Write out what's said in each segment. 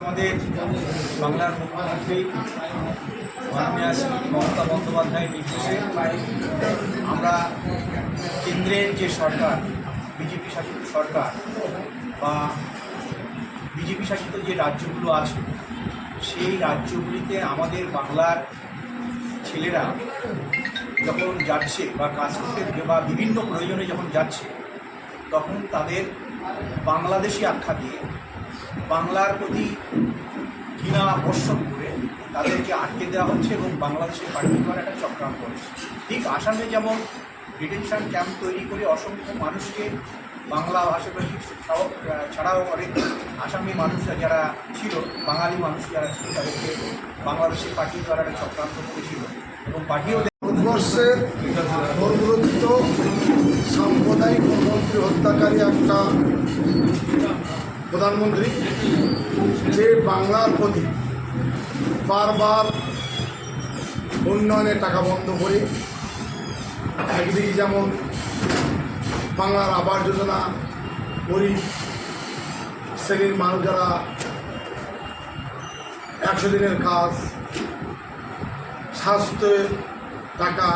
আমাদের বাংলার মুখ্যমন্ত্রী, মাননীয় শ্রী মমতা বন্দ্যোপাধ্যায়ের নির্দেশে আমরা কেন্দ্রের যে সরকার, বিজেপি শাসিত সরকার বা বিজেপি শাসিত যে রাজ্যগুলো আছে, সেই রাজ্যগুলিতে আমাদের বাংলার ছেলেরা যখন যাচ্ছে বা কাজ করতে বা বিভিন্ন প্রয়োজনে যখন যাচ্ছে, তখন তাদের বাংলাদেশি আখ্যা দিয়ে বাংলার প্রতি ঘৃণা আকর্ষণ করে তাদেরকে আটকে দেওয়া হচ্ছে এবং বাংলাদেশে দেওয়ার একটা চক্রান্ত হচ্ছে। ঠিক আসামে যেমন ডিটেনশন ক্যাম্প তৈরি করে অসংখ্য মানুষকে বাংলা ভাষাভাষী ছাড়াও- অনেক আসামি মানুষরা যারা ছিল, বাঙালি মানুষ যারা ছিল, তাদেরকে বাংলাদেশে পাঠিয়ে দেওয়ার একটা চক্রান্ত করেছিল এবং পাঠিয়েও ভারতবর্ষের সাম্প্রদায়িক গণতন্ত্রী হত্যাকারী একটা প্রধানমন্ত্রী, যে বাংলার প্রতি বারবার উন্নয়নের টাকা বন্ধ করে একদিকে যেমন বাংলার আবাস যোজনা গরিব শ্রেণির মানুষ যারা একশো দিনের কাজ স্বাস্থ্যের টাকা,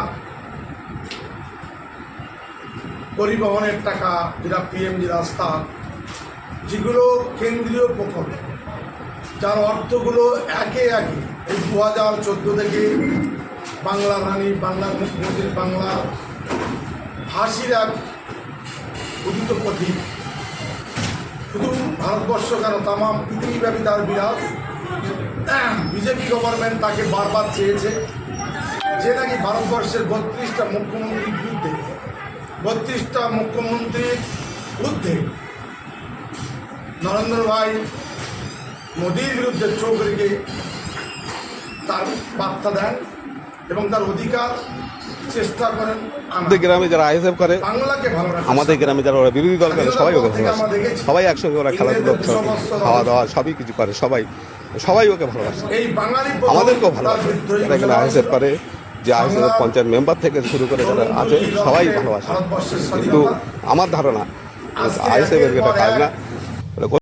পরিবহনের টাকা, যেটা পিএমজি রাস্তা যেগুলো কেন্দ্রীয় প্রকল্প, যার অর্থগুলো একে একে এই দু হাজার চোদ্দ থেকে বাংলা রানী বাংলার মুখ্যমন্ত্রী বাংলা ভাষীর এক উদিত প্রতীক। শুধু ভারতবর্ষ কেন, তামাম পৃথিবীব্যাপী তার বিরাজ বিজেপি গভর্নমেন্ট তাকে বারবার চেয়েছে যে নাকি ভারতবর্ষের বত্রিশটা মুখ্যমন্ত্রীর বিরুদ্ধে, বত্রিশটা মুখ্যমন্ত্রীর বিরুদ্ধে নরেন্দ্র ভাই মোদীর বিরুদ্ধে চোখ রেখে তার বার্তা দেন এবং তার অধিকার চেষ্টা করেন আমাদের গ্রামে যারা আইএসএফ করে বাংলাকে ভালো আমাদের গ্রামে যারা ওরা বিরোধী দল করে সবাই ওকে ভালোবাসে। সবাই একসঙ্গে ওরা খেলাধুলো খাওয়া দাওয়া সবই কিছু করে সবাই সবাই ওকে ভালোবাসে। এই বাঙালি আমাদেরকেও ভালোবাসে। যারা এখানে আইএসএফ করে যে আইএসএফ পঞ্চায়েত মেম্বার থেকে শুরু করে যারা আছে সবাই ভালোবাসে। কিন্তু আমার ধারণা আজকে আইএসএফ এর একের এটা কাজ না